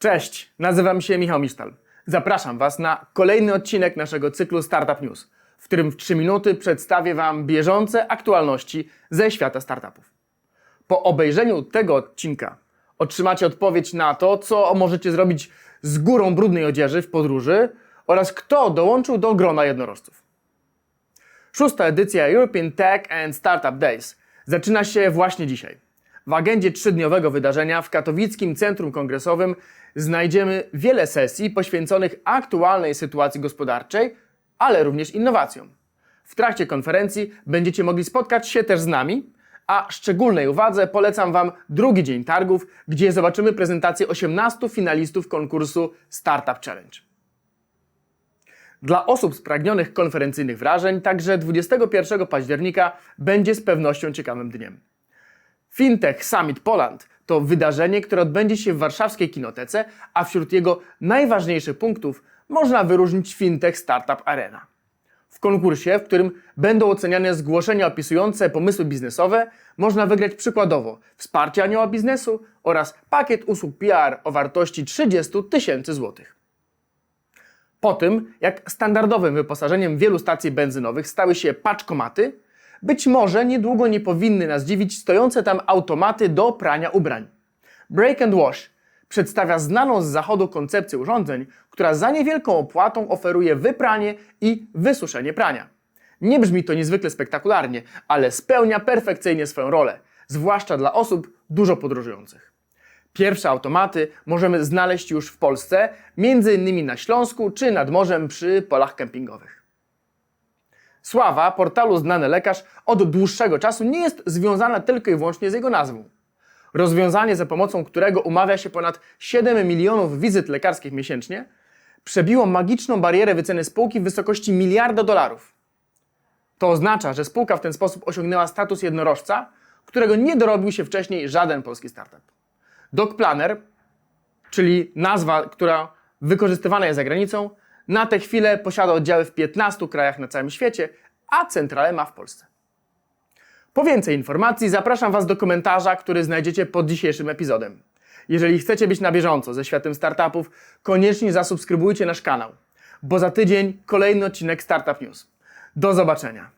Cześć, nazywam się Michał Misztal. Zapraszam Was na kolejny odcinek naszego cyklu Startup News, w którym w 3 minuty przedstawię Wam bieżące aktualności ze świata startupów. Po obejrzeniu tego odcinka otrzymacie odpowiedź na to, co możecie zrobić z górą brudnej odzieży w podróży oraz kto dołączył do grona jednorożców. Szósta edycja European Tech and Startup Days zaczyna się właśnie dzisiaj. W agendzie trzydniowego wydarzenia w katowickim Centrum Kongresowym znajdziemy wiele sesji poświęconych aktualnej sytuacji gospodarczej, ale również innowacjom. W trakcie konferencji będziecie mogli spotkać się też z nami, a szczególnej uwadze polecam Wam drugi dzień targów, gdzie zobaczymy prezentację 18 finalistów konkursu Startup Challenge. Dla osób spragnionych konferencyjnych wrażeń, także 21 października będzie z pewnością ciekawym dniem. Fintech Summit Poland to wydarzenie, które odbędzie się w warszawskiej kinotece, a wśród jego najważniejszych punktów można wyróżnić Fintech Startup Arena. W konkursie, w którym będą oceniane zgłoszenia opisujące pomysły biznesowe, można wygrać przykładowo wsparcie anioła biznesu oraz pakiet usług PR o wartości 30 tysięcy złotych. Po tym, jak standardowym wyposażeniem wielu stacji benzynowych stały się paczkomaty, być może niedługo nie powinny nas dziwić stojące tam automaty do prania ubrań. Break and Wash przedstawia znaną z zachodu koncepcję urządzeń, która za niewielką opłatą oferuje wypranie i wysuszenie prania. Nie brzmi to niezwykle spektakularnie, ale spełnia perfekcyjnie swoją rolę, zwłaszcza dla osób dużo podróżujących. Pierwsze automaty możemy znaleźć już w Polsce, m.in. na Śląsku czy nad morzem przy polach kempingowych. Sława portalu Znany Lekarz od dłuższego czasu nie jest związana tylko i wyłącznie z jego nazwą. Rozwiązanie, za pomocą którego umawia się ponad 7 milionów wizyt lekarskich miesięcznie, przebiło magiczną barierę wyceny spółki w wysokości miliarda dolarów. To oznacza, że spółka w ten sposób osiągnęła status jednorożca, którego nie dorobił się wcześniej żaden polski startup. DocPlanner, czyli nazwa, która wykorzystywana jest za granicą, na tę chwilę posiada oddziały w 15 krajach na całym świecie, a centralę ma w Polsce. Po więcej informacji zapraszam Was do komentarza, który znajdziecie pod dzisiejszym epizodem. Jeżeli chcecie być na bieżąco ze światem startupów, koniecznie zasubskrybujcie nasz kanał, bo za tydzień kolejny odcinek Startup News. Do zobaczenia.